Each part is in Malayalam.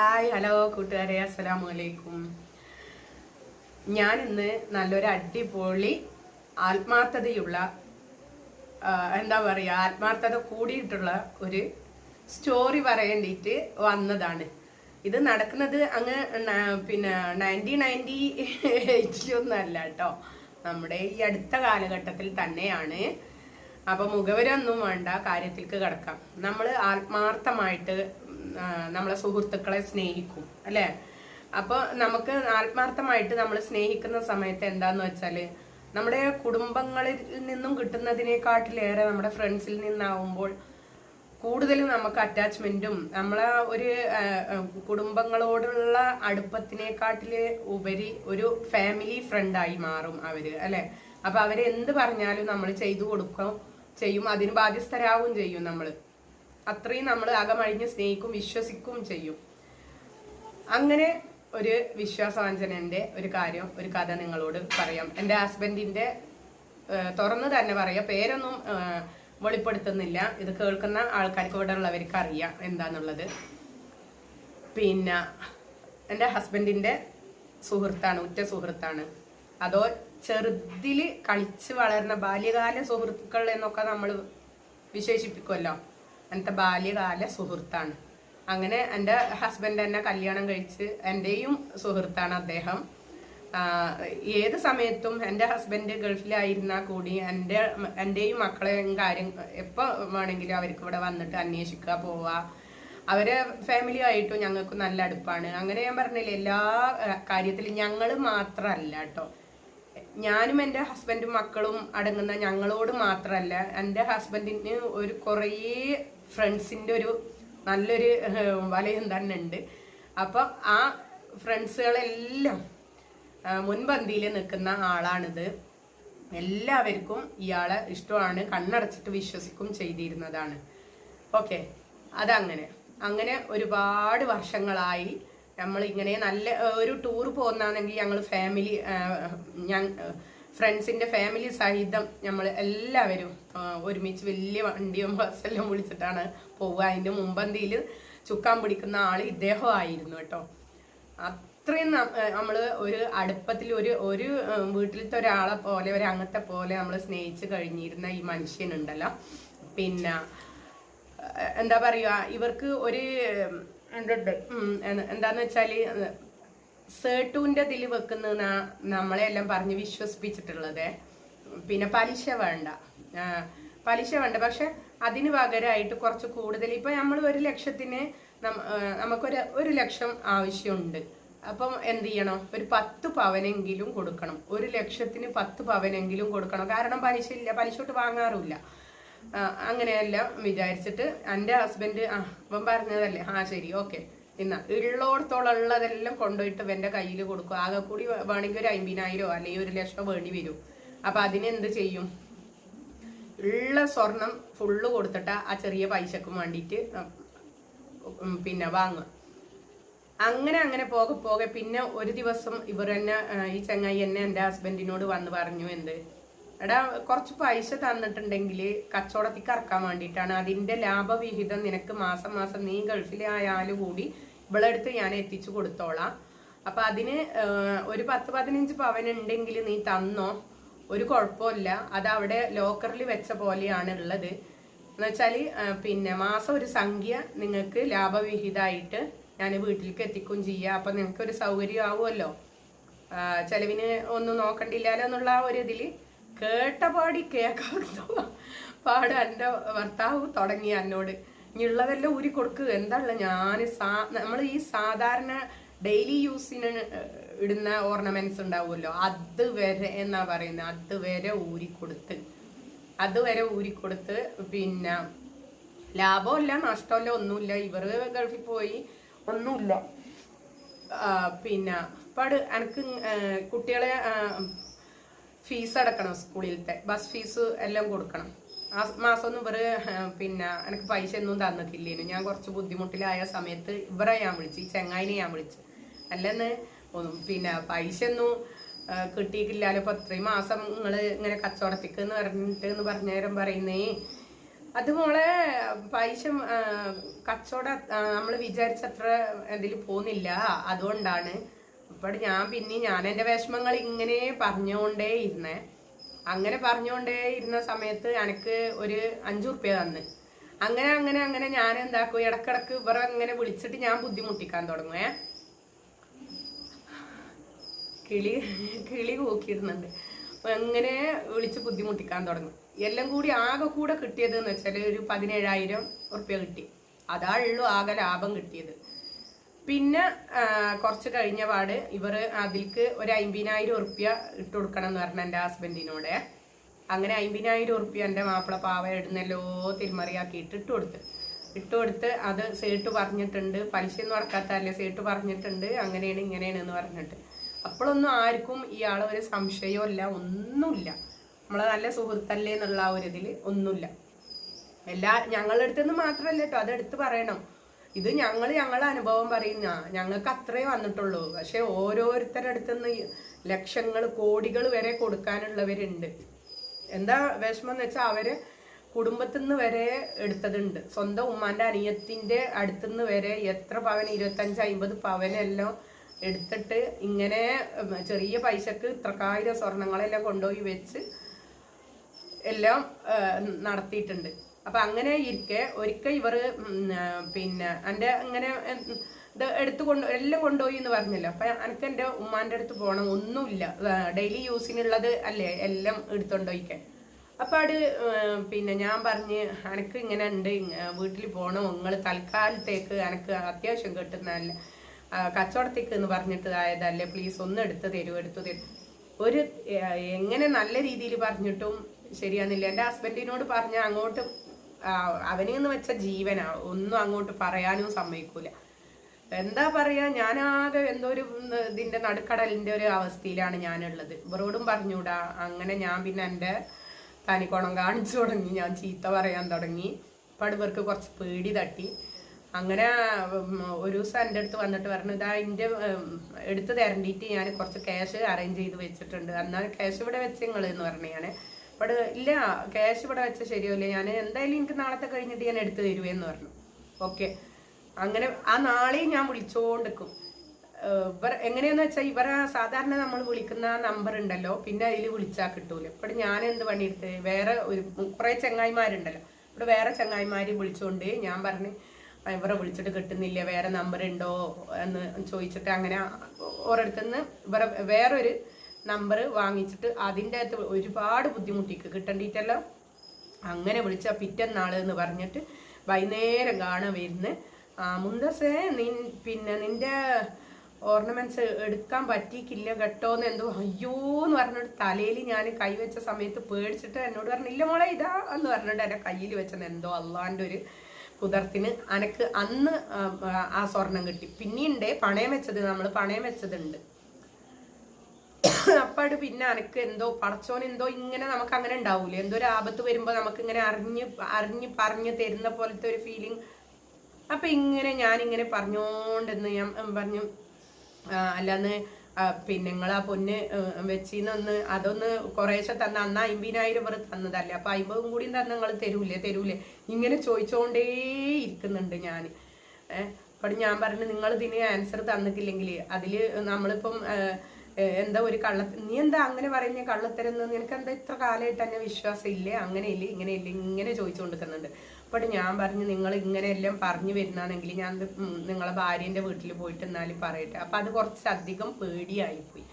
ഹായ് ഹലോ കൂട്ടുകാരെ. അസ്സലാമു അലൈക്കും. ഞാൻ ഇന്ന് നല്ലൊരു അടിപൊളി ആത്മാർത്ഥതയുള്ള എന്താ പറയുക ആത്മാർത്ഥത കൂടിയിട്ടുള്ള ഒരു സ്റ്റോറി പറയേണ്ടിയിട്ട് വന്നതാണ്. ഇത് നടക്കുന്നത് അങ്ങ് പിന്നെ നയന്റീൻ നയന്റി എയ്റ്റിലൊന്നും അല്ല കേട്ടോ. നമ്മുടെ ഈ അടുത്ത കാലഘട്ടത്തിൽ തന്നെയാണ്. അപ്പം മുഖവരൊന്നും വേണ്ട കാര്യത്തിലേക്ക് കിടക്കാം. നമ്മൾ ആത്മാർത്ഥമായിട്ട് നമ്മളെ സുഹൃത്തുക്കളെ സ്നേഹിക്കും അല്ലെ? അപ്പൊ നമുക്ക് ആത്മാർത്ഥമായിട്ട് നമ്മൾ സ്നേഹിക്കുന്ന സമയത്ത് എന്താന്ന് വെച്ചാൽ നമ്മുടെ കുടുംബങ്ങളിൽ നിന്നും കിട്ടുന്നതിനെക്കാട്ടിലേറെ നമ്മുടെ ഫ്രണ്ട്സിൽ നിന്നാവുമ്പോൾ കൂടുതലും നമുക്ക് അറ്റാച്ച്മെന്റും നമ്മളെ ഒരു കുടുംബങ്ങളോടുള്ള അടുപ്പത്തിനെക്കാട്ടിൽ ഉപരി ഒരു ഫാമിലി ഫ്രണ്ടായി മാറും അവർ അല്ലെ? അപ്പൊ അവരെന്ത് പറഞ്ഞാലും നമ്മൾ ചെയ്തു കൊടുക്കും ചെയ്യും അതിന് ബാധ്യസ്ഥരാവും ചെയ്യും നമ്മൾ അത്രയും നമ്മൾ അകമഴിഞ്ഞ് സ്നേഹിക്കും വിശ്വസിക്കും ചെയ്യും. അങ്ങനെ ഒരു വിശ്വാസവഞ്ചനന്റെ ഒരു കാര്യം ഒരു കഥ നിങ്ങളോട് പറയാം. എന്റെ ഹസ്ബൻഡിന്റെ തുറന്ന് തന്നെ പറയാം. പേരൊന്നും വെളിപ്പെടുത്തുന്നില്ല. ഇത് കേൾക്കുന്ന ആൾക്കാർക്ക് ഇവിടെ ഉള്ളവർക്ക് അറിയാം എന്താന്നുള്ളത്. പിന്നെ എന്റെ ഹസ്ബൻഡിന്റെ സുഹൃത്താണ് ഉറ്റ സുഹൃത്താണ്. അതോ ചെറുതിൽ കളിച്ച് വളർന്ന ബാല്യകാല സുഹൃത്തുക്കൾ എന്നൊക്കെ നമ്മൾ വിശേഷിപ്പിക്കുമല്ലോ അങ്ങനത്തെ ബാല്യകാല സുഹൃത്താണ്. അങ്ങനെ എന്റെ ഹസ്ബൻഡ് എന്നെ കല്യാണം കഴിച്ച് എന്റെയും സുഹൃത്താണ് അദ്ദേഹം. ഏത് സമയത്തും എന്റെ ഹസ്ബൻഡ് ഗൾഫിലായിരുന്നാൽ കൂടി എന്റെ എന്റെയും മക്കളെയും കാര്യം എപ്പോൾ വേണമെങ്കിലും അവർക്ക് ഇവിടെ വന്നിട്ട് അന്വേഷിക്കുക പോവുക. അവരെ ഫാമിലി ആയിട്ടും ഞങ്ങൾക്ക് നല്ല അടുപ്പാണ്. അങ്ങനെ ഞാൻ പറഞ്ഞില്ലേ എല്ലാ കാര്യത്തിലും ഞങ്ങൾ മാത്രമല്ല കേട്ടോ. ഞാനും എന്റെ ഹസ്ബൻഡും മക്കളും അടങ്ങുന്ന ഞങ്ങളോട് മാത്രമല്ല എന്റെ ഹസ്ബൻഡിന് ഒരു കുറേ ഫ്രണ്ട്സിന്റെ ഒരു നല്ലൊരു വലയം തന്നെ ഉണ്ട്. അപ്പം ആ ഫ്രണ്ട്സുകളെല്ലാം മുൻപന്തിയിൽ നിൽക്കുന്ന ആളാണിത്. എല്ലാവർക്കും ഇയാളെ ഇഷ്ടമാണ്. കണ്ണടച്ചിട്ട് വിശ്വസിക്കും ചെയ്തിരുന്നതാണ്. ഓക്കെ അതങ്ങനെ. അങ്ങനെ ഒരുപാട് വർഷങ്ങളായി നമ്മൾ ഇങ്ങനെ നല്ല ഒരു ടൂർ പോകുന്നാണെങ്കിൽ ഞങ്ങൾ ഫാമിലി ഞാൻ ഫ്രണ്ട്സിന്റെ ഫാമിലി സഹിതം നമ്മൾ എല്ലാവരും ഒരുമിച്ച് വലിയ വണ്ടിയും ബസ്സെല്ലാം വിളിച്ചിട്ടാണ് പോവുക. അതിന്റെ മുമ്പന്തിയിൽ ചുക്കാൻ പിടിക്കുന്ന ആൾ ഇദ്ദേഹമായിരുന്നു കേട്ടോ. അത്രയും നമ്മൾ ഒരു അടുപ്പത്തിൽ ഒരു ഒരു വീട്ടിലത്തെ ഒരാളെ പോലെ ഒരു അങ്ങത്തെ പോലെ നമ്മൾ സ്നേഹിച്ച് കഴിഞ്ഞിരുന്ന ഈ മനുഷ്യനുണ്ടല്ലോ. പിന്നെ എന്താ പറയുക ഇവർക്ക് ഒരു എന്താന്ന് വെച്ചാൽ സേട്ടുവിന്റെ ഇതിൽ വെക്കുന്ന നമ്മളെ എല്ലാം പറഞ്ഞ് വിശ്വസിപ്പിച്ചിട്ടുള്ളത്. പിന്നെ പലിശ വേണ്ട. പലിശ വേണ്ട. പക്ഷെ അതിന് പകരമായിട്ട് കുറച്ച് കൂടുതൽ ഇപ്പൊ നമ്മൾ ഒരു ലക്ഷത്തിന് നമുക്കൊരു ഒരു ലക്ഷം ആവശ്യമുണ്ട്. അപ്പം എന്ത് ചെയ്യണം? ഒരു പത്ത് പവനെങ്കിലും കൊടുക്കണം. ഒരു ലക്ഷത്തിന് പത്ത് പവനെങ്കിലും കൊടുക്കണം. കാരണം പലിശ ഇല്ല. പലിശ തൊട്ട് വാങ്ങാറില്ല അങ്ങനെയെല്ലാം വിചാരിച്ചിട്ട് എന്റെ ഹസ്ബൻഡ് ആ ഇപ്പം പറഞ്ഞതല്ലേ? ആ ശരി. ഓക്കെ. ഇന്ന ഉള്ളോടത്തോളം ഉള്ളതെല്ലാം കൊണ്ടുപോയിട്ട് ഇവന്റെ കയ്യിൽ കൊടുക്കും. ആകെ കൂടി വേണമെങ്കിൽ ഒരു അമ്പതിനായിരോ അല്ലെങ്കിൽ ഒരു ലക്ഷം വേണ്ടി വരും. അപ്പൊ അതിനെന്ത് ചെയ്യും? ഉള്ള സ്വർണം ഫുള്ള് കൊടുത്തിട്ട് ആ ചെറിയ പൈസക്കും വേണ്ടിയിട്ട് പിന്നെ വാങ്ങുക അങ്ങനെ അങ്ങനെ പോകെ പോകെ. പിന്നെ ഒരു ദിവസം ഇവർ തന്നെ ഈ ചങ്ങായി എന്നെ എന്റെ ഹസ്ബൻഡിനോട് വന്ന് പറഞ്ഞു എന്ത്? എടാ കുറച്ച് പൈസ തന്നിട്ടുണ്ടെങ്കിൽ കച്ചവടത്തിൽ ഇറക്കാൻ വേണ്ടിയിട്ടാണ്. അതിന്റെ ലാഭവിഹിതം നിനക്ക് മാസം മാസം നീ ഗൾഫിലായാലും കൂടി ഇവളെടുത്ത് ഞാൻ എത്തിച്ചു കൊടുത്തോളാം. അപ്പൊ അതിന് ഒരു പത്ത് പതിനഞ്ച് പവൻ ഉണ്ടെങ്കിൽ നീ തന്നോ? ഒരു കുഴപ്പമില്ല. അത് അവിടെ ലോക്കറിൽ വെച്ച പോലെയാണ് ഉള്ളത് എന്നുവെച്ചാൽ ആ, പിന്നെ മാസം ഒരു സംഖ്യ നിങ്ങൾക്ക് ലാഭവിഹിതമായിട്ട് ഞാൻ വീട്ടിലേക്ക് എത്തിക്കുകയും ചെയ്യാം. അപ്പൊ നിങ്ങൾക്ക് ഒരു സൗകര്യം ആവുമല്ലോ? ചെലവിന് ഒന്നും നോക്കണ്ടില്ലല്ലോ എന്നുള്ള ഒരു ഇതിൽ കേട്ട പാടി പാട് എന്റെ ഭർത്താവ് തുടങ്ങി എന്നോട്. ഇനിയുള്ളതെല്ലാം ഊരി കൊടുക്കുക എന്താണല്ലോ ഞാൻ സാ നമ്മൾ ഈ സാധാരണ ഡെയിലി യൂസിന് ഇടുന്ന ഓർണമെന്റ്സ് ഉണ്ടാവുമല്ലോ. അത് വരെ എന്നാ പറയുന്നത് അത് വരെ ഊരി കൊടുത്ത്. അതുവരെ ഊരിക്കൊടുത്ത് പിന്നെ ലാഭമില്ല നഷ്ടമല്ല ഒന്നുമില്ല. ഇവർ ഗൾഫിൽ പോയി ഒന്നുമില്ല. പിന്നെ പാട് എനിക്ക് കുട്ടികളെ ഫീസ് അടക്കണം സ്കൂളിലത്തെ? ബസ് ഫീസ് എല്ലാം കൊടുക്കണം. ആ മാസം ഒന്നും ഇവർ പിന്നെ എനിക്ക് പൈസ ഒന്നും തന്നിട്ടില്ലേനു. ഞാൻ കുറച്ച് ബുദ്ധിമുട്ടിലായ സമയത്ത് ഇവരെ ഞാൻ വിളിച്ചു ഈ ചെങ്ങായിനെ ഞാൻ വിളിച്ചു. അല്ലെന്ന് പിന്നെ പൈസ ഒന്നും കിട്ടിയിട്ടില്ലാലോ. ഇപ്പൊ ഇത്രയും മാസം നിങ്ങൾ ഇങ്ങനെ കച്ചവടത്തിക്ക് എന്ന് പറഞ്ഞിട്ട് എന്ന് പറഞ്ഞ നേരം പറയുന്നേ. അത് മോളെ പൈസ കച്ചവട നമ്മൾ വിചാരിച്ചത്ര ഇതിൽ പോകുന്നില്ല അതുകൊണ്ടാണ്. അപ്പോൾ ഞാൻ പിന്നെ ഞാൻ എന്റെ വിഷമങ്ങൾ ഇങ്ങനെ പറഞ്ഞുകൊണ്ടേ ഇരുന്നേ. അങ്ങനെ പറഞ്ഞുകൊണ്ടേ ഇരുന്ന സമയത്ത് എനിക്ക് ഒരു അഞ്ചു റുപ്യ തന്ന്. അങ്ങനെ അങ്ങനെ അങ്ങനെ ഞാൻ എന്താക്കും ഇടക്കിടക്ക് ഇവരെ അങ്ങനെ വിളിച്ചിട്ട് ഞാൻ ബുദ്ധിമുട്ടിക്കാൻ തുടങ്ങുവേ കിളി കിളി കൂക്കിയിടുന്നുണ്ട്. അങ്ങനെ വിളിച്ച് ബുദ്ധിമുട്ടിക്കാൻ തുടങ്ങും. എല്ലാം കൂടി ആകെ കൂടെ കിട്ടിയത് എന്ന് വെച്ചാൽ ഒരു പതിനേഴായിരം ഉറുപ്പ്യ കിട്ടി. അതാ ഉള്ളു ആകെ ലാഭം കിട്ടിയത്. പിന്നെ കുറച്ച് കഴിഞ്ഞ പാട് ഇവർ അതിൽക്ക് ഒരു അമ്പതിനായിരം ഉറുപ്പ്യ ഇട്ട് കൊടുക്കണം എന്ന് പറഞ്ഞ എന്റെ ഹസ്ബൻഡിനോട്. അങ്ങനെ അമ്പതിനായിരം ഉറുപ്പ്യ എന്റെ മാപ്പിള പാവ ഇടുന്നല്ലോ തിരുമറിയാക്കിയിട്ട് ഇട്ട് കൊടുത്ത്. ഇട്ട് കൊടുത്ത് അത് സേട്ട് പറഞ്ഞിട്ടുണ്ട്. പലിശ ഒന്നും അടക്കാത്തല്ലേ സേട്ട് പറഞ്ഞിട്ടുണ്ട്. അങ്ങനെയാണ് ഇങ്ങനെയാണ് എന്ന് പറഞ്ഞിട്ട്. അപ്പോഴൊന്നും ആർക്കും ഇയാളെ ഒരു സംശയവും ഇല്ല ഒന്നുമില്ല. നമ്മളെ നല്ല സുഹൃത്തല്ലേ എന്നുള്ള ആ ഒരു ഇതിൽ ഒന്നുമില്ല. എല്ലാ ഞങ്ങളുടെ അടുത്തുനിന്ന് മാത്രമല്ല കേട്ടോ അതെടുത്ത് പറയണം. ഇത് ഞങ്ങൾ ഞങ്ങളുടെ അനുഭവം പറയുന്ന ഞങ്ങൾക്ക് അത്രേ വന്നിട്ടുള്ളൂ. പക്ഷെ ഓരോരുത്തരുടെ അടുത്തുനിന്ന് ലക്ഷങ്ങൾ കോടികൾ വരെ കൊടുക്കാനുള്ളവരുണ്ട്. എന്താ വിഷമം എന്ന് വെച്ചാൽ അവർ കുടുംബത്തിൽ നിന്ന് വരെ എടുത്തതുണ്ട്. സ്വന്തം ഉമ്മാന്റെ അനിയത്തിന്റെ അടുത്തുനിന്ന് വരെ എത്ര പവൻ ഇരുപത്തഞ്ച് അമ്പത് പവനെല്ലാം എടുത്തിട്ട് ഇങ്ങനെ ചെറിയ പൈസക്ക് ഇത്രക്കായിരം സ്വർണങ്ങളെല്ലാം കൊണ്ടുപോയി വെച്ച് എല്ലാം നടത്തിയിട്ടുണ്ട്. അപ്പൊ അങ്ങനെ ഇരിക്കെ ഒരിക്കൽ ഇവർ പിന്നെ എന്റെ ഇങ്ങനെ ഇത് എടുത്തു കൊണ്ട് എല്ലാം കൊണ്ടുപോയി എന്ന് പറഞ്ഞല്ലോ. അപ്പൊ എനിക്ക് എന്റെ ഉമ്മാന്റെ അടുത്ത് പോകണം ഒന്നുമില്ല. ഡെയിലി യൂസിനുള്ളത് അല്ലേ എല്ലാം എടുത്തുകൊണ്ടോയിക്കെ അപ്പൊ അത് പിന്നെ ഞാൻ പറഞ്ഞ് എനിക്ക് ഇങ്ങനെ ഉണ്ട് വീട്ടിൽ പോകണം നിങ്ങൾ തൽക്കാലത്തേക്ക് എനിക്ക് അത്യാവശ്യം കിട്ടുന്നതല്ല കച്ചവടത്തേക്ക് എന്ന് പറഞ്ഞിട്ട് ആയതല്ലേ പ്ലീസ് ഒന്ന് എടുത്ത് തരൂ എടുത്തു തരൂ. ഒരു എങ്ങനെ നല്ല രീതിയിൽ പറഞ്ഞിട്ടും ശരിയാന്നില്ല എന്റെ ഹസ്ബൻഡിനോട് പറഞ്ഞ അങ്ങോട്ട് ആ, അവന് എന്ന് വെച്ച ജീവനാ. ഒന്നും അങ്ങോട്ട് പറയാനും സമ്മതിക്കൂല. എന്താ പറയാ ഞാനാകെ എന്തോ ഒരു ഇതിന്റെ നടുക്കടലിന്റെ ഒരു അവസ്ഥയിലാണ് ഞാനുള്ളത്. ഇവരോടും പറഞ്ഞൂടാ. അങ്ങനെ ഞാൻ പിന്നെ എന്റെ തനിക്കോണം കാണിച്ചു തുടങ്ങി. ഞാൻ ചീത്ത പറയാൻ തുടങ്ങി. അപ്പം കുറച്ച് പേടി തട്ടി. അങ്ങനെ ഒരു ദിവസം എന്റെ അടുത്ത് വന്നിട്ട് പറഞ്ഞു ഇതാ എന്റെ എടുത്ത് തരണ്ടിയിട്ട് ഞാൻ കുറച്ച് ക്യാഷ് അറേഞ്ച് ചെയ്ത് വെച്ചിട്ടുണ്ട്. എന്നാൽ ക്യാഷ് ഇവിടെ വെച്ച് നിങ്ങൾ എന്ന് പറഞ്ഞു ഞാൻ അപ്പോൾ ഇല്ല ക്യാഷ് ഇവിടെ വെച്ചാൽ ശരിയല്ല ഞാൻ എന്തായാലും എനിക്ക് നാളത്തെ കഴിഞ്ഞിട്ട് ഞാൻ എടുത്തു തരുവേന്ന് പറഞ്ഞു. ഓക്കെ. അങ്ങനെ ആ നാളെയും ഞാൻ വിളിച്ചോണ്ടിരിക്കും ഇവർ എങ്ങനെയാന്ന് വെച്ചാൽ ഇവരെ സാധാരണ നമ്മൾ വിളിക്കുന്ന നമ്പർ ഉണ്ടല്ലോ പിന്നെ അതിൽ വിളിച്ചാൽ കിട്ടൂല. ഇവിടെ ഞാൻ എന്ത് പണിയെടുത്ത് വേറെ ഒരു കുറേ ചങ്ങായിമാരുണ്ടല്ലോ. ഇവിടെ വേറെ ചങ്ങായിമാര് വിളിച്ചുകൊണ്ട് ഞാൻ പറഞ്ഞ് "ആ, ഇവരെ വിളിച്ചിട്ട് കിട്ടുന്നില്ല. വേറെ നമ്പർ ഉണ്ടോ എന്ന് ചോദിച്ചിട്ട് അങ്ങനെ ഓരോരുത്തുനിന്ന് ഇവരെ വേറൊരു നമ്പർ വാങ്ങിച്ചിട്ട് അതിന്റെ അകത്ത് ഒരുപാട് ബുദ്ധിമുട്ടിക്ക് കിട്ടണ്ടിട്ടല്ലോ അങ്ങനെ വിളിച്ച പിറ്റന്നാൾ എന്ന് പറഞ്ഞിട്ട് വൈകുന്നേരം കാണാൻ വരുന്ന്. മുന്തസേ നിൻ പിന്നെ നിന്റെ ഓർണമെന്റ്സ് എടുക്കാൻ പറ്റിയിക്കില്ല കേട്ടോന്ന് എന്തോ അയ്യോ എന്ന് പറഞ്ഞിട്ട് തലയിൽ ഞാൻ കൈവച്ച സമയത്ത് പേടിച്ചിട്ട് എന്നോട് പറഞ്ഞില്ല മോളെ ഇതാ എന്ന് പറഞ്ഞിട്ട് എന്റെ കയ്യിൽ വെച്ചത് എന്തോ അള്ളാന്റെ ഒരു കുതിർത്തിന് അനക്ക് അന്ന് ആ സ്വർണം കിട്ടി. പിന്നീണ്ട് പണയം വെച്ചത് നമ്മൾ പണയം വെച്ചതുണ്ട്. അപ്പാട് പിന്നെ അനക്ക് എന്തോ പടച്ചോൻ എന്തോ ഇങ്ങനെ നമുക്ക് അങ്ങനെ ഉണ്ടാവൂലേ? എന്തോ ഒരു ആപത്ത് വരുമ്പോ നമുക്ക് ഇങ്ങനെ അറിഞ്ഞ് അറിഞ്ഞ് പറഞ്ഞു തരുന്ന പോലത്തെ ഒരു ഫീലിംഗ് അപ്പൊ ഇങ്ങനെ ഞാൻ ഇങ്ങനെ പറഞ്ഞോണ്ടെന്ന് ഞാൻ പറഞ്ഞു അല്ലാന്ന് പിന്നെ നിങ്ങൾ ആ പൊന്ന് വെച്ചിന്നൊന്ന് അതൊന്ന് കുറേശ്ശെ തന്ന അന്ന് അമ്പതിനായിരം പേർ തന്നതല്ലേ? അപ്പൊ അമ്പതും കൂടിയും തന്നെ നിങ്ങൾ തരൂലേ തരൂലേ? ഇങ്ങനെ ചോദിച്ചോണ്ടേ ഇരിക്കുന്നുണ്ട് ഞാൻ ഏഹ് അപ്പൊ ഞാൻ പറഞ്ഞു നിങ്ങൾ ഇതിന് ആൻസർ തന്നിട്ടില്ലെങ്കിൽ അതിൽ നമ്മളിപ്പം എന്താ ഒരു കള്ള നീ എന്താ അങ്ങനെ പറയുന്ന കള്ളത്തരുന്ന്? നിനക്ക് എന്താ ഇത്ര കാലമായിട്ട് തന്നെ വിശ്വാസം ഇല്ലേ അങ്ങനെ ഇല്ലേ ഇങ്ങനെ ഇല്ലേ ഇങ്ങനെ ചോദിച്ചുകൊണ്ടിരിക്കുന്നുണ്ട് അപ്പോൾ ഞാൻ പറഞ്ഞു നിങ്ങൾ ഇങ്ങനെയെല്ലാം പറഞ്ഞു വരുന്നാണെങ്കിൽ ഞാൻ നിങ്ങളെ ഭാര്യന്റെ വീട്ടിൽ പോയിട്ട് എന്നാലും പറയട്ടെ. അപ്പം അത് കുറച്ചധികം പേടിയായിപ്പോയി.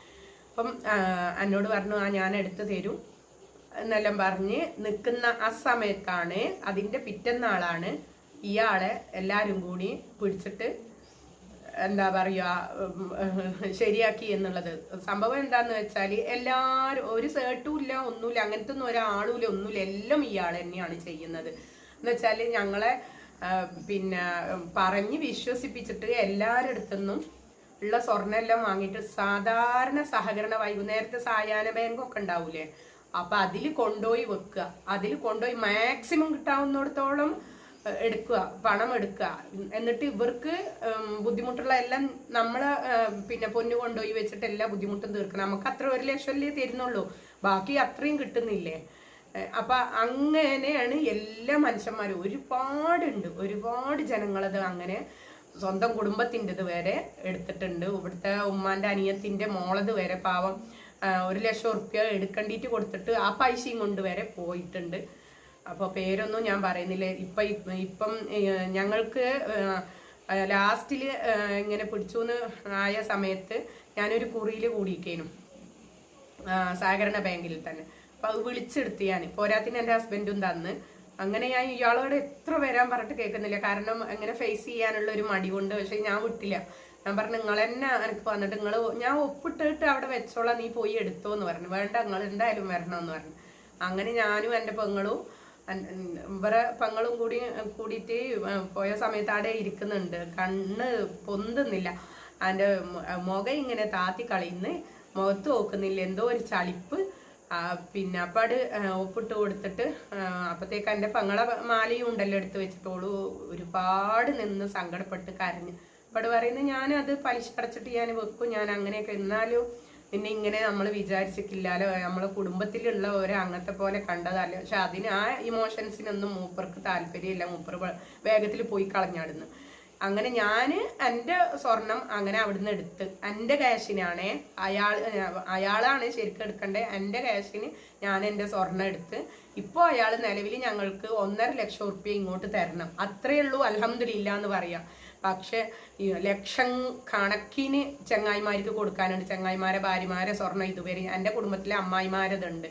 അപ്പം എന്നോട് പറഞ്ഞു ആ ഞാൻ എടുത്തു തരും. എന്നെല്ലാം പറഞ്ഞ് നിൽക്കുന്ന ആ സമയത്താണ് അതിന്റെ പിറ്റന്നാളാണ് ഇയാളെ എല്ലാവരും കൂടി പിടിച്ചിട്ട് എന്താ പറയുക ശരിയാക്കി എന്നുള്ളത്. സംഭവം എന്താന്ന് വെച്ചാൽ എല്ലാവരും ഒരു സേട്ടും ഇല്ല ഒന്നുമില്ല അങ്ങനത്തെ ഒന്നും ഒരാളുമില്ല ഒന്നുമില്ല. എല്ലാം ഇയാൾ തന്നെയാണ് ചെയ്യുന്നത്. എന്ന് വെച്ചാൽ ഞങ്ങളെ പിന്നെ പറഞ്ഞ് വിശ്വസിപ്പിച്ചിട്ട് എല്ലാവരുടെ അടുത്തുനിന്നും ഉള്ള സ്വർണം എല്ലാം വാങ്ങിയിട്ട് സാധാരണ സഹകരണ വൈകുന്നേരത്തെ സായാഹ്ന ബാങ്കൊക്കെ ഉണ്ടാവൂലേ? അപ്പൊ അതിൽ കൊണ്ടുപോയി വെക്കുക. അതിൽ കൊണ്ടുപോയി മാക്സിമം കിട്ടാവുന്നിടത്തോളം എടുക്കുക പണം എടുക്കുക. എന്നിട്ട് ഇവർക്ക് ബുദ്ധിമുട്ടുള്ള എല്ലാം നമ്മൾ പിന്നെ പൊന്നു കൊണ്ടുപോയി വെച്ചിട്ട് എല്ലാ ബുദ്ധിമുട്ടും തീർക്കണം. നമുക്ക് അത്ര ഒരു ലക്ഷമല്ലേ തരുന്നുള്ളൂ. ബാക്കി അത്രയും കിട്ടുന്നില്ലേ? അപ്പൊ അങ്ങനെയാണ് എല്ലാ മനുഷ്യന്മാരും ഒരുപാടുണ്ട്. ഒരുപാട് ജനങ്ങളത് അങ്ങനെ സ്വന്തം കുടുംബത്തിന്റെത് വരെ എടുത്തിട്ടുണ്ട്. ഇവിടുത്തെ ഉമ്മാന്റെ അനിയത്തിന്റെ മോളത് വരെ പാവം ഒരു ലക്ഷം ഉറുപ്പ്യ എടുക്കേണ്ടിയിട്ട് കൊടുത്തിട്ട് ആ പൈസയും കൊണ്ട് വരെ പോയിട്ടുണ്ട്. അപ്പോൾ പേരൊന്നും ഞാൻ പറയുന്നില്ല. ഇപ്പം ഇപ്പം ഞങ്ങൾക്ക് ലാസ്റ്റിൽ ഇങ്ങനെ പിടിച്ചു എന്ന് ആയ സമയത്ത് ഞാനൊരു കുറിയിൽ കൂടിയിരിക്കേനും ആ, സഹകരണ ബാങ്കിൽ തന്നെ. അപ്പോൾ അത് വിളിച്ചെടുത്ത് ഞാൻ പോരാത്തിന് എന്റെ ഹസ്ബൻഡും തന്ന്. അങ്ങനെ ഞാൻ ഇയാളോട് എത്ര വരാൻ പറഞ്ഞിട്ട് കേൾക്കുന്നില്ല. കാരണം അങ്ങനെ ഫേസ് ചെയ്യാനുള്ള ഒരു മടി കൊണ്ട് പക്ഷെ ഞാൻ വിട്ടില്ല. ഞാൻ പറഞ്ഞു നിങ്ങൾ തന്നെ എനിക്ക് വന്നിട്ട് നിങ്ങൾ ഞാൻ ഒപ്പിട്ടിട്ട് അവിടെ വെച്ചോളാം നീ പോയി എടുത്തോ എന്ന് പറഞ്ഞു. വേണ്ട നിങ്ങൾ എന്തായാലും വരണമെന്ന് പറഞ്ഞു. അങ്ങനെ ഞാനും എന്റെ പെങ്ങളും ഇവരെ പങ്ങളും കൂടി കൂടിയിട്ട് പോയ സമയത്ത് അവിടെ ഇരിക്കുന്നുണ്ട്. കണ്ണ് പൊന്തുന്നില്ല. അതിന്റെ മുഖം ഇങ്ങനെ താത്തി കളയുന്ന്. മുഖത്ത് നോക്കുന്നില്ല. എന്തോ ഒരു ചളിപ്പ്. പിന്നെ അപ്പം അത് ഒപ്പിട്ട് കൊടുത്തിട്ട് അപ്പോഴത്തേക്ക് എന്റെ പെങ്ങളെ മാലയും ഉണ്ടല്ലോ എടുത്ത് വെച്ചിട്ടോളൂ ഒരുപാട് നിന്ന് സങ്കടപ്പെട്ട് കരഞ്ഞു. അപ്പാട് പറയുന്നത് ഞാനത് പലിശ അടച്ചിട്ട് ഞാൻ വെക്കും. ഞാൻ അങ്ങനെയൊക്കെ എന്നാലും നിന്നെ ഇങ്ങനെ നമ്മൾ വിചാരിച്ചിട്ടില്ലാലോ നമ്മളെ കുടുംബത്തിലുള്ള ഒരു അങ്ങനത്തെ പോലെ കണ്ടതല്ല. പക്ഷെ അതിന് ആ ഇമോഷൻസിനൊന്നും മൂപ്പർക്ക് താല്പര്യമില്ല. മൂപ്പർ വേഗത്തിൽ പോയി കളഞ്ഞാടുന്നു. അങ്ങനെ ഞാൻ എന്റെ സ്വർണം അങ്ങനെ അവിടുന്ന് എടുത്ത് എന്റെ ക്യാഷിനാണേ അയാൾ അയാളാണ് ശരിക്കും എടുക്കേണ്ടത് എന്റെ ക്യാഷിന് ഞാൻ എന്റെ സ്വർണം എടുത്ത് ഇപ്പോൾ അയാൾ നിലവിൽ ഞങ്ങൾക്ക് ഒന്നര ലക്ഷം ഉറുപ്പ്യ ഇങ്ങോട്ട് തരണം. അത്രയേ ഉള്ളൂ അലഹമില്ല എന്ന് പറയാം. പക്ഷെ ലക്ഷം കണക്കിന് ചങ്ങായിമാർക്ക് കൊടുക്കാനുണ്ട്. ചങ്ങായിമാരെ ഭാര്യമാരെ സ്വർണം ഇതുവരെ എന്റെ കുടുംബത്തിലെ അമ്മായിമാരതുണ്ട്.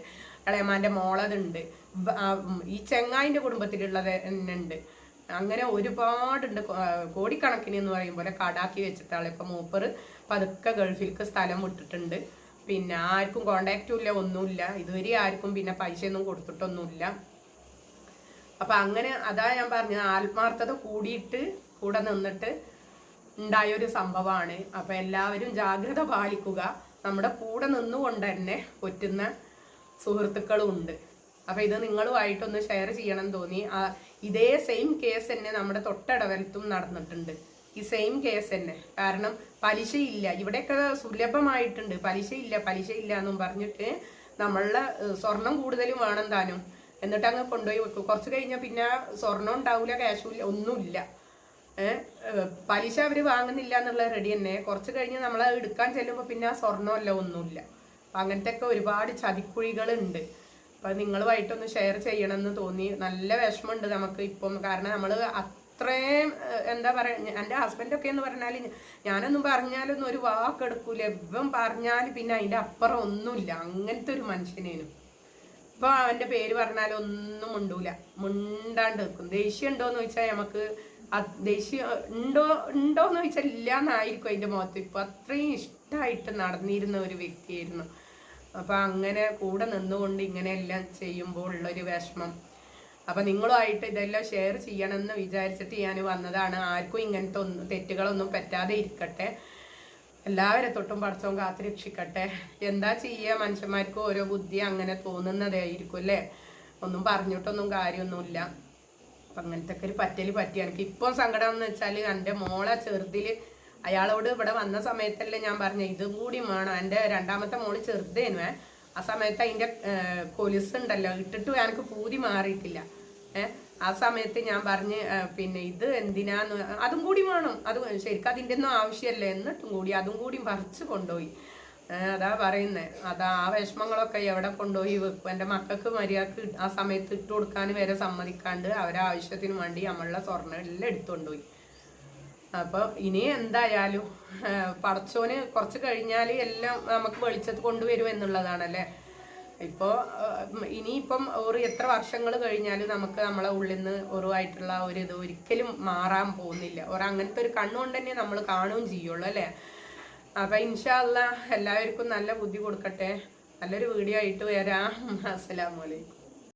ഇളയമാന്റെ മോളതുണ്ട്. ഈ ചെങ്ങായിന്റെ കുടുംബത്തിലുള്ളത് ഉണ്ട് അങ്ങനെ ഒരുപാടുണ്ട്. കോടിക്കണക്കിന് എന്ന് പറയും പോലെ കടാക്കി വെച്ചിട്ടാണ് ഇപ്പം മൂപ്പർ പതുക്കെ ഗൾഫിലേക്ക് സ്ഥലം വിട്ടിട്ടുണ്ട്. പിന്നെ ആർക്കും കോണ്ടാക്റ്റും ഇല്ല ഒന്നുമില്ല. ഇതുവരെ ആർക്കും പിന്നെ പൈസയൊന്നും കൊടുത്തിട്ടൊന്നുമില്ല. അപ്പൊ അങ്ങനെ അതാ ഞാൻ പറഞ്ഞത്. ആത്മാർത്ഥത കൂടിയിട്ട് കൂടെ നിന്നിട്ട് ഉണ്ടായ ഒരു സംഭവമാണ്. അപ്പൊ എല്ലാവരും ജാഗ്രത പാലിക്കുക. നമ്മുടെ കൂടെ നിന്നുകൊണ്ട് തന്നെ പറ്റുന്ന സുഹൃത്തുക്കളും ഉണ്ട് അപ്പൊ ഇത് നിങ്ങളുമായിട്ടൊന്ന് ഷെയർ ചെയ്യണം തോന്നി. ഇതേ സെയിം കേസ് തന്നെ നമ്മുടെ തൊട്ടടവലത്തും നടന്നിട്ടുണ്ട്. ഈ സെയിം കേസ് തന്നെ. കാരണം പലിശയില്ല. ഇവിടെയൊക്കെ സുലഭമായിട്ടുണ്ട്. പലിശയില്ല പലിശയില്ല എന്നും പറഞ്ഞിട്ട് നമ്മളുടെ സ്വർണം കൂടുതലും വേണം താനും. എന്നിട്ട് അങ്ങ് കൊണ്ടുപോയി വെക്കും. കുറച്ച് കഴിഞ്ഞാൽ പിന്നെ സ്വർണം ഉണ്ടാവില്ല ക്യാഷും ഇല്ല ഒന്നുമില്ല. പലിശ അവർ വാങ്ങുന്നില്ല എന്നുള്ള റെഡി തന്നെ. കുറച്ച് കഴിഞ്ഞ് നമ്മൾ എടുക്കാൻ ചെല്ലുമ്പോൾ പിന്നെ ആ സ്വർണമല്ല ഒന്നുമില്ല. അപ്പം അങ്ങനത്തെ ഒക്കെ ഒരുപാട് ചതിക്കുഴികളുണ്ട്. അപ്പം നിങ്ങളുമായിട്ടൊന്ന് ഷെയർ ചെയ്യണമെന്ന് തോന്നി. നല്ല വിഷമമുണ്ട് നമുക്ക് ഇപ്പം. കാരണം നമ്മൾ അത്രയും എന്താ പറയുക എന്റെ ഹസ്ബൻഡൊക്കെ എന്ന് പറഞ്ഞാൽ ഞാനൊന്നും പറഞ്ഞാലൊന്നും ഒരു വാക്കെടുക്കൂല ഇവൻ പറഞ്ഞാൽ പിന്നെ അതിന്റെ അപ്പുറം ഒന്നുമില്ല. അങ്ങനത്തെ ഒരു മനുഷ്യനേനും. ഇപ്പം അവന്റെ പേര് പറഞ്ഞാലൊന്നും മുണ്ടൂല. മുണ്ടാണ്ട് നിൽക്കും ദേഷ്യം ഉണ്ടോന്ന് ചോദിച്ചാൽ നമുക്ക് ദേഷ്യം ഉണ്ടോ ഉണ്ടോന്ന് ചോദിച്ചാൽ ഇല്ലാന്നായിരിക്കും അതിന്റെ മുഖത്ത്. ഇപ്പൊ അത്രയും ഇഷ്ടമായിട്ട് നടന്നിരുന്ന ഒരു വ്യക്തിയായിരുന്നു. അപ്പൊ അങ്ങനെ കൂടെ നിന്നുകൊണ്ട് ഇങ്ങനെയെല്ലാം ചെയ്യുമ്പോൾ ഉള്ളൊരു വിഷമം. അപ്പൊ നിങ്ങളുമായിട്ട് ഇതെല്ലാം ഷെയർ ചെയ്യണമെന്ന് വിചാരിച്ചിട്ട് ഞാൻ വന്നതാണ്. ആർക്കും ഇങ്ങനത്തെ ഒന്നും തെറ്റുകളൊന്നും പറ്റാതെ ഇരിക്കട്ടെ. എല്ലാവരെ തൊട്ടും പടച്ചവും കാത്തിരക്ഷിക്കട്ടെ എന്താ ചെയ്യുക മനുഷ്യന്മാർക്ക് ഓരോ ബുദ്ധി അങ്ങനെ തോന്നുന്നതായിരിക്കും അല്ലേ? ഒന്നും പറഞ്ഞിട്ടൊന്നും കാര്യമൊന്നുമില്ല. അപ്പം അങ്ങനത്തെ ഒക്കെ ഒരു പറ്റൽ പറ്റി. എനിക്ക് ഇപ്പോൾ സങ്കടം എന്ന് വെച്ചാൽ എന്റെ മോളെ ചെറുതിൽ അയാളോട് ഇവിടെ വന്ന സമയത്തല്ലേ ഞാൻ പറഞ്ഞ ഇതുകൂടി വേണം. എന്റെ രണ്ടാമത്തെ മോൾ ചെറുതേനു ആ സമയത്ത് അതിന്റെ കൊലുസ് ഉണ്ടല്ലോ ഇട്ടിട്ട് എനിക്ക് പൂതി മാറിയിട്ടില്ല ഏഹ് ആ സമയത്ത് ഞാൻ പറഞ്ഞ് പിന്നെ ഇത് എന്തിനാന്ന് അതും കൂടി വേണം. അത് ശരിക്കും അതിന്റെ ഒന്നും ആവശ്യമല്ല. എന്നിട്ടും കൂടി അതും കൂടി പറിച്ച് കൊണ്ടുപോയി. അതാ പറയുന്നത് അതാ ആ വിഷമങ്ങളൊക്കെ എവിടെ കൊണ്ടുപോയി വെക്കും. എന്റെ മക്കൾക്ക് മര്യാദയ്ക്ക് ആ സമയത്ത് ഇട്ട് കൊടുക്കാൻ വരെ സമ്മതിക്കാണ്ട് അവരെ ആവശ്യത്തിന് വേണ്ടി നമ്മളുടെ സ്വർണം എല്ലാം എടുത്തുകൊണ്ടുപോയി. അപ്പോൾ ഇനി എന്തായാലും പടച്ചോന് കുറച്ച് കഴിഞ്ഞാൽ എല്ലാം നമുക്ക് വെളിച്ചത്ത് കൊണ്ടുവരും എന്നുള്ളതാണല്ലേ? ഇപ്പോൾ ഇനിയിപ്പം ഒരു എത്ര വർഷങ്ങൾ കഴിഞ്ഞാലും നമുക്ക് നമ്മളെ ഉള്ളിൽ നിന്ന് ഒരുവായിട്ടുള്ള ഒരു ഇത് ഒരിക്കലും മാറാൻ പോകുന്നില്ല. ഒരു അങ്ങനത്തെ ഒരു കണ്ണുകൊണ്ട് തന്നെ നമ്മൾ കാണുകയും ചെയ്യുള്ളൂ അല്ലേ? അപ്പം ഇൻഷാല്ല എല്ലാവർക്കും നല്ല ബുദ്ധി കൊടുക്കട്ടെ. നല്ലൊരു വീഡിയോ ആയിട്ട് വരാം. അസ്സലാമലൈക്കും